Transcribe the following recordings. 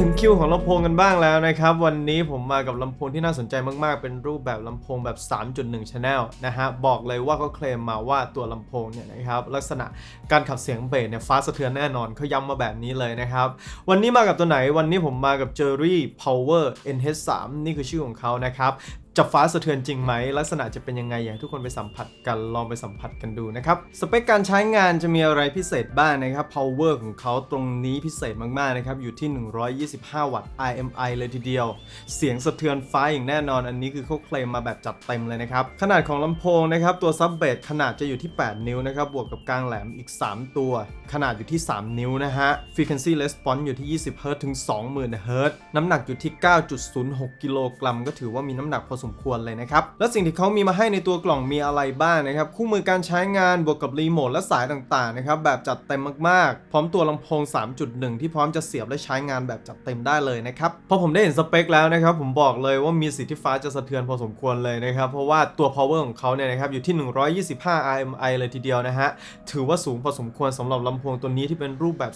ถึงคิวของลำโพงกันบ้างแล้วนะครับ วันนี้ผมมากับลำโพงที่น่าสนใจมากๆ เป็นรูปแบบลำโพงแบบ 3.1 Channel นะฮะ บอกเลยว่าเขาเคลมมาว่าตัวลำโพงเนี่ยนะครับ ลักษณะการขับเสียงเบสเนี่ยฟ้าสะเทือนแน่นอนเขาย้ำมาแบบนี้เลยนะครับ วันนี้มากับตัวไหนวันนี้ผมมากับ Jerry Power NH3 นี่คือชื่อของเขานะครับ จะฟ้าสะเทือนจริงไหม ลักษณะจะเป็นยังไง อยากทุกคนไปสัมผัสกันลองไปสัมผัสกันดูนะครับ สเปคการใช้งานจะมีอะไรพิเศษบ้างนะครับ power ของเขาตรงนี้พิเศษมาก ๆ นะครับ อยู่ที่ 125 วัตต์ IMI เลยทีเดียว เสียงสะเทือนฟ้าอย่างแน่นอน อันนี้คือเขาเคลมมาแบบจัดเต็มเลยนะครับ ขนาดของลำโพงนะครับ ตัวซับเบสขนาดจะอยู่ที่ 8 นิ้วนะครับ บวกกับกลางแหลมอีก 3 ตัว ขนาดอยู่ที่ 3 นิ้วนะฮะ frequency response อยู่ที่ 20 Hz ถึง 20,000 Hz น้ำหนักอยู่ที่ 9.06 กิโลกรัมก็ถือว่ามีน้ำหนักพอสมควรเลยนะครับ และสิ่งที่เขามีมาให้ในตัวกล่องมีอะไรบ้างนะครับ คู่มือการใช้งานบวกกับรีโมทและสายต่างๆนะครับแบบจัดเต็มมากๆ พร้อมตัวลำโพง 3.1 ที่พร้อมจะเสียบและใช้งานแบบจัดเต็มได้เลยนะครับพอผมได้เห็นสเปคแล้วนะครับผมบอกเลยว่ามีสิทธิฟ้าจะสะเทือนพอสมควรเลยนะครับเพราะว่าตัว power ของเขาเนี่ยนะครับอยู่ที่ 125 RMI เลยทีเดียวนะฮะถือว่าสูงพอสมควรสำหรับลำโพงตัวนี้ที่เป็นรูปแบบ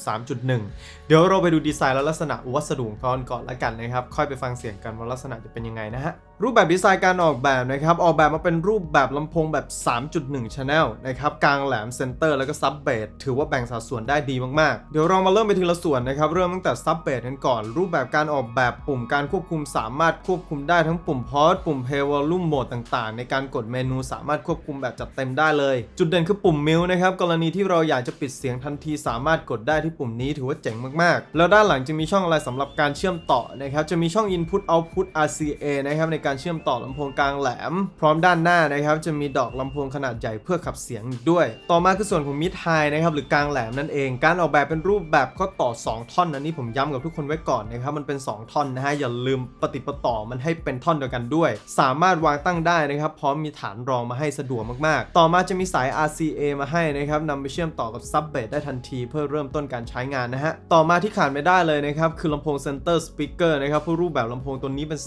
3.1 เดี๋ยวเราไปดูดีไซน์และลักษณะวัสดุของเขากันก่อนละกันนะครับค่อยไปฟังเสียงกันว่าลักษณะจะเป็นยังไงนะฮะรูปแบบดีไซน์การออกแบบนะครับ ออกแบบมาเป็นรูปแบบลำโพงแบบ 3.1 Channel นะครับ กลางแหลมเซนเตอร์แล้วก็ซับเบสถือว่าแบ่งสัดส่วนได้ดีมากๆ เดี๋ยวเรามาเริ่มไปทีละส่วนนะครับ เริ่มตั้งแต่ซับเบสกันก่อน รูปแบบการออกแบบปุ่มการควบคุมสามารถควบคุมได้ทั้งปุ่มพอสปุ่มเพย์วอลลุ่มโหมดต่างๆ ในการกดเมนูสามารถควบคุมแบบจัดเต็มได้เลย จุดเด่นคือปุ่มมิวนะครับกรณีที่เราอยากจะปิดเสียงทันทีสามารถกดได้ที่ปุ่มนี้ถือว่าเจ๋งมากๆ แล้วด้านหลังจะมีช่องอะไรสำหรับการเชื่อมต่อนะครับจะมีช่อง Input Output RCA นะครับในการเชื่อมต่อลำโพงกลางแหลม พร้อมด้านหน้านะครับจะมีดอกลำโพงขนาดใหญ่เพื่อขับเสียงด้วย ต่อมาคือส่วนของ Mid High นะครับหรือกลางแหลมนั่นเอง การออกแบบเป็นรูปแบบก็ต่อ 2 ท่อนอันนี้ผมย้ำกับทุกคนไว้ก่อนนะครับมันเป็น 2 ท่อนนะฮะอย่าลืมปฏิปต่อมันให้เป็นท่อนเดียวกันด้วย สามารถวางตั้งได้นะครับพร้อมมีฐานรองมาให้สะดวกมากๆ ต่อมาจะมีสาย RCA มาให้นะครับนำไปเชื่อมต่อกับซับเบสได้ทันที เพื่อเริ่มต้นการใช้งานนะฮะต่อมาที่ขาดไม่ได้เลยนะครับคือลำโพงเซนเตอร์สปีกเกอร์นะครับเพราะรูปแบบลำโพงตัวนี้เป็น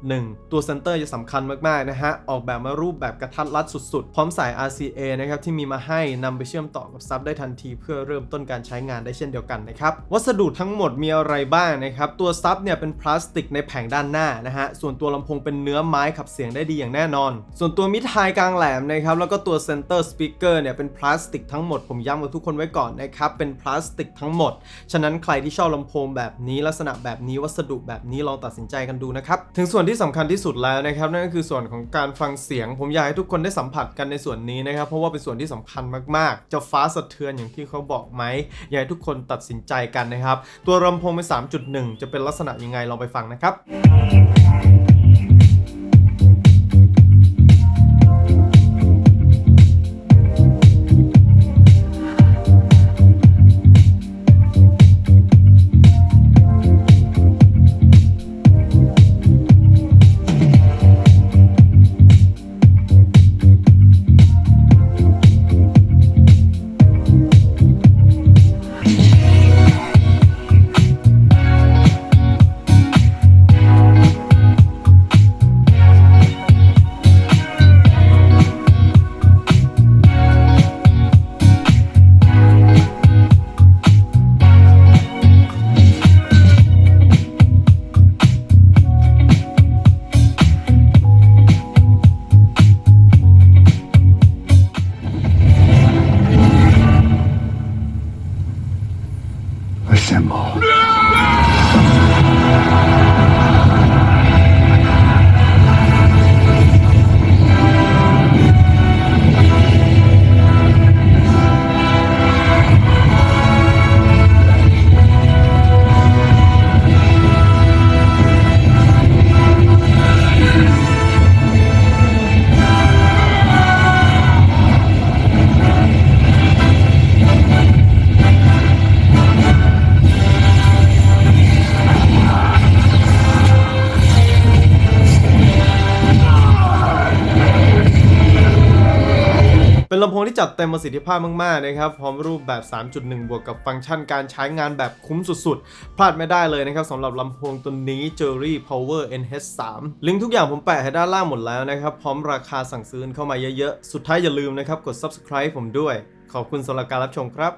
3.1 ตัวเซนเตอร์จะสำคัญมากๆนะฮะ ออกแบบมารูปแบบกระทัดรัดสุดๆ พร้อมสาย RCA นะครับที่มีมาให้นำไปเชื่อมต่อกับซับได้ทันทีเพื่อเริ่มต้นการใช้งานได้เช่นเดียวกันนะครับ วัสดุทั้งหมดมีอะไรบ้างนะครับ ตัวซับเนี่ยเป็นพลาสติกในแผงด้านหน้านะฮะ ส่วนตัวลำโพงเป็นเนื้อไม้ขับเสียงได้ดีอย่างแน่นอน ส่วนตัวมิดไฮกลางแหลมนะครับแล้วก็ตัวเซนเตอร์สปีกเกอร์เนี่ยเป็นพลาสติกทั้งหมดผมย้ำกับทุกคนไว้ก่อนนะครับเป็นพลาสติกทั้งหมด ฉะนั้นใครที่ชอบลำโพงแบบนี้ลักษณะแบบนี้วัสดุแบบนี้ลองตัดสินใจกันดูนะครับถึงส่วนที่สำคัญที่สุดแล้วนะครับนั่นก็คือส่วนของการฟังเสียง ผมอยากให้ทุกคนได้สัมผัสกันในส่วนนี้นะครับ เพราะว่าเป็นส่วนที่สำคัญมากๆ จะฟ้าสะเทือนอย่างที่เขาบอกไหมอยากให้ทุกคนตัดสินใจกันนะครับ ตัวลำโพงเป็น3.1 จะเป็นลักษณะยังไงลองไปฟังนะครับ ลำโพงที่จัดเต็มประสิทธิภาพมาก ๆ นะครับ พร้อมรูปแบบ 3.1 บวกกับฟังก์ชันการใช้งานแบบคุ้มสุด ๆ พลาดไม่ได้เลยนะครับสำหรับลำโพงตัวนี้ Jerry Power NH3 ลิงก์ทุกอย่างผมแปะให้ด้านล่างหมดแล้วนะครับ พร้อมราคาสั่งซื้อเข้ามาเยอะ ๆ สุดท้ายอย่าลืมนะครับ กด subscribe ผมด้วย ขอบคุณสำหรับการรับชมครับ